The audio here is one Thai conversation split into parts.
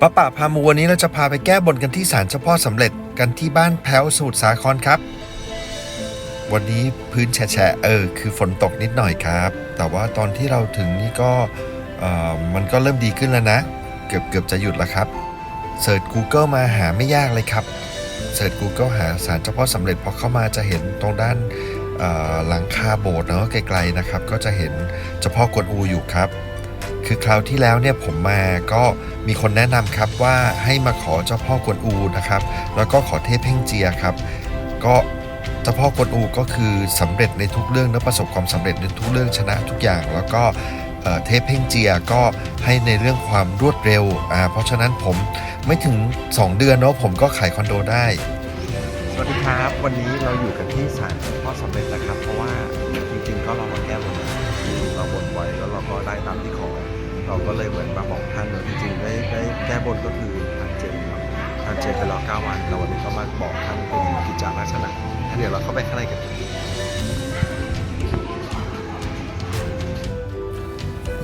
ป้าป่าพามูวันนี้เราจะพาไปแก้บนกันที่ศาลเจ้าพ่อสำเร็จกันที่บ้านแพ้วสมุทรสาครครับ วันนี้พื้นแฉะเออคือฝนตกนิดหน่อยครับ แต่ว่าตอนที่เราถึงนี่ก็เอ่อมันก็เริ่มดีขึ้นแล้วนะ เกือบเกือบจะหยุดแล้วครับเสิร์ช Google มาหาไม่ยากเลยครับเสิร์ช Google หาศาลเจ้าพ่อสำเร็จพอเข้ามาจะเห็นตรงด้านหลังคาโบสถ์เนาะไกลๆนะครับ ก็จะเห็นเจ้าพ่อกวนอูอยู่ครับ คือคราวที่แล้วเนี่ยผมมาก็มีคนแนะนำครับว่าให้มาขอเจ้าพ่อกวนอูนะครับ แล้วก็ขอเทพเพ่งเจียครับ ก็เจ้าพ่อกวนอูก็คือสำเร็จในทุกเรื่องและประสบความสำเร็จในทุกเรื่องชนะทุกอย่าง แล้วก็เทพเพ่งเจียก็ให้ในเรื่องความรวดเร็วอ่าเพราะฉะนั้นผมไม่ถึง 2 เดือนเนาะผมก็ขายคอนโดได้ สวัสดีครับ วันนี้เราอยู่กันที่ศาลเจ้าพ่อสำเร็จนะครับ เพราะว่าจริงๆก็เรามาแก้บนจริงๆเราบนไว้แล้วเราก็ได้ตามที่ขอ เราก็เลยเหมือนมาบอกท่านว่าจริงๆได้ได้แก้บนก็คือทานเจครับทานเจไปแล้ว9วันแต่วันนี้ก็มาบอกท่านเป็นกิจจาลักษณะเดี๋ยวเราเข้าไปข้างในกัน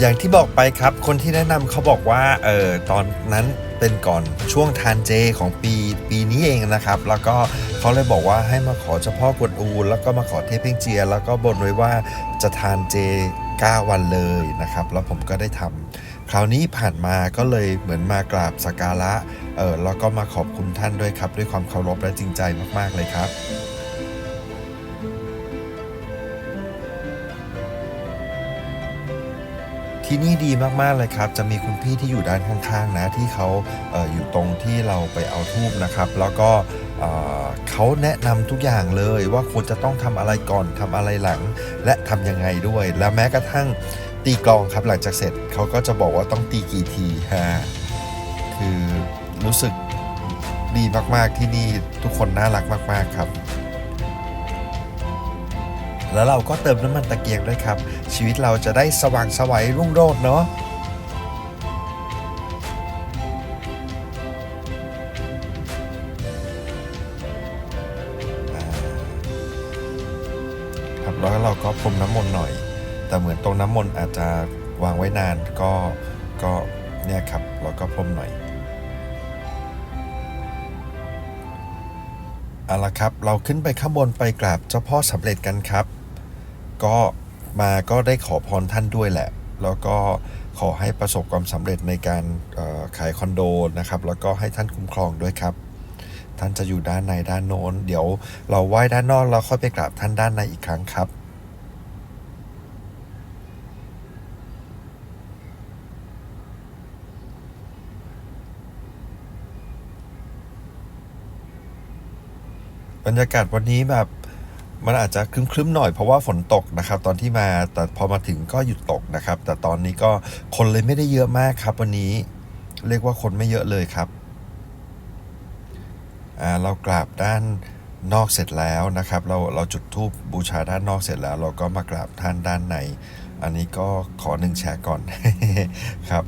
อย่างที่บอกไปครับ คนที่แนะนำเขาบอกว่าเออตอนนั้นเป็นก่อนช่วงทานเจของปีปีนี้เองนะครับ แล้วก็เขาเลยบอกว่าให้มาขอเฉพาะกวนอู แล้วก็มาขอเทพเพ่งเจีย แล้วก็บนไว้ว่าจะทานเจ 9 วันเลยนะครับ แล้วผมก็ได้ทำคราวนี้ผ่านมาก็เลยเหมือนมากราบสักการะเออแล้วก็มาขอบคุณท่านด้วยครับ ด้วยความเคารพและจริงใจมากๆเลยครับ ที่นี่ดีมากๆเลยครับ จะมีคุณพี่ที่อยู่ด้านข้างๆนะที่เขาเอออยู่ตรงที่เราไปเอาทูบนะครับ แล้วก็เอ่อเขาแนะนำทุกอย่างเลยว่าควรจะต้องทำอะไรก่อนทำอะไรหลัง และทำยังไงด้วย แล้วแม้กระทั่งตีกลองครับหลังจากเสร็จเขาก็จะบอกว่าต้องตีกี่ทีฮะคือรู้สึกดีมากๆที่นี่ทุกคนน่ารักมากๆครับ แล้วเราก็เติมน้ำมันตะเกียงด้วยครับ ชีวิตเราจะได้สว่างสวัยรุ่งโรจน์เนาะครับแล้วเราก็พรมน้ำมนต์หน่อย แต่เหมือนตรงน้ำมนต์อาจจะวางไว้นานก็ก็เนี่ยครับเราก็พรมหน่อยเอาละครับ เราขึ้นไปข้างบนไปกราบเจ้าพ่อสำเร็จกันครับ ก็มาก็ได้ขอพรท่านด้วยแหละ แล้วก็ขอให้ประสบความสำเร็จในการขายคอนโดนะครับ แล้วก็ให้ท่านคุ้มครองด้วยครับ ท่านจะอยู่ด้านในด้านโน้น เดี๋ยวเราไหว้ด้านนอกแล้วค่อยไปกราบท่านด้านในอีกครั้งครับบรรยากาศวันนี้แบบ มันอาจจะครึ้มๆหน่อยเพราะว่าฝนตกนะครับตอนที่มาแต่พอมาถึงก็หยุดตกนะครับ แต่ตอนนี้ก็คนเลยไม่ได้เยอะมากครับ วันนี้เรียกว่าคนไม่เยอะเลยครับเรากราบด้านนอกเสร็จแล้วนะครับ เราเราจุดธูปบูชาด้านนอกเสร็จแล้ว เราก็มากราบท่านด้านใน อันนี้ก็ขอหนึ่งแชร์ก่อนครับ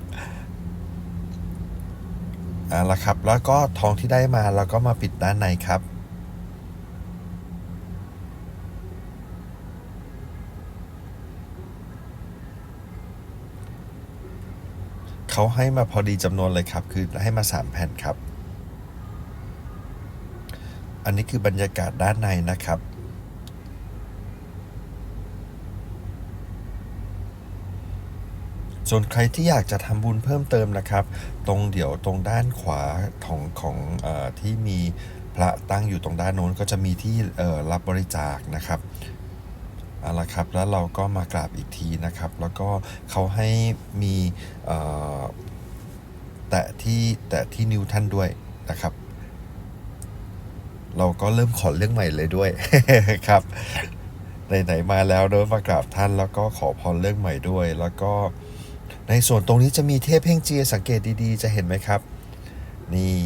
อ่าละครับ แล้วก็ทองที่ได้มาเราก็มาปิดด้านในครับ เขาให้มาพอดีจำนวนเลยครับ คือให้มา 3 แผ่นครับ อันนี้คือบรรยากาศด้านในนะครับส่วนใครที่อยากจะทำบุญเพิ่มเติมนะครับ ตรงเดี๋ยวตรงด้านขวาของของอที่มีพระตั้งอยู่ตรงด้านโน้นก็จะมีที่รับบริจาคนะครับ เอาละครับ แล้วเราก็มากราบอีกทีนะครับ แล้วก็เขาให้มีแตะที่แตะที่นิ้วท่านด้วยนะครับ เราก็เริ่มขอเรื่องใหม่เลยด้วยครับไหนๆมาแล้วเดินมากราบท่านแล้วก็ขอพรเรื่องใหม่ด้วย แล้วก็ในส่วนตรงนี้จะมีเทพเพ่งเจียสังเกตดีๆ จะเห็นไหมครับ นี่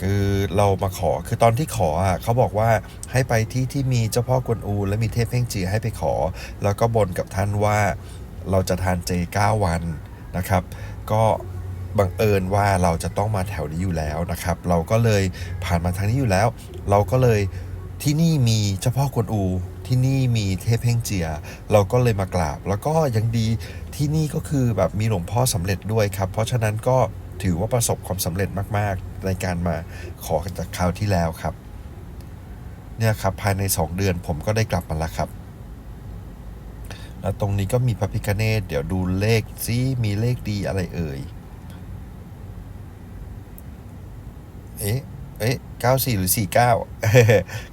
คือเรามาขอคือตอนที่ขออะเขาบอกว่าให้ไปที่ที่มีเจ้าพ่อกวนอูและมีเทพเพ่งเจียให้ไปขอ แล้วก็บนกับท่านว่าเราจะทานเจ9วันนะครับ ก็บังเอิญว่าเราจะต้องมาแถวนี้อยู่แล้วนะครับ เราก็เลยผ่านมาทางนี้อยู่แล้ว เราก็เลยที่นี่มีเจ้าพ่อกวนอู ที่นี่มีเทพเพ่งเจีย เราก็เลยมากราบ แล้วก็ยังดีที่นี่ก็คือแบบมีหลวงพ่อสำเร็จด้วยครับ เพราะฉะนั้นก็ ถือว่าประสบความสำเร็จมาก ๆ ในการมาขอจากคราวที่แล้วครับ เนี่ยครับภายใน 2 เดือนผมก็ได้กลับมาแล้วครับ แล้วตรงนี้ก็มีพระพิคเนตเดี๋ยวดูเลขซิมีเลขดีอะไรเอ่ย เอ๊ะเอ๊ะเก้าสี่หรือสี่เก้า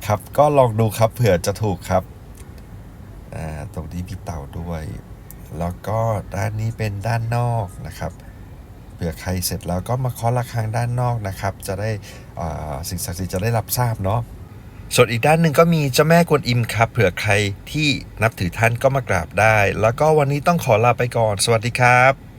ครับ ก็ลองดูครับเผื่อจะถูกครับ อ่า ตรงนี้มีเต่าด้วย แล้วก็ด้านนี้เป็นด้านนอกนะครับ ผื่อใครเสร็จแล้วก็มาเคาะระฆังด้านนอกนะครับ จะได้สิ่งศักดิ์สิทธิ์จะได้รับทราบเนาะส่วนอีกด้านหนึ่งก็มีเจ้าแม่กวนอิมครับเผื่อใครที่นับถือท่านก็มากราบได้ แล้วก็วันนี้ต้องขอลาไปก่อน สวัสดีครับ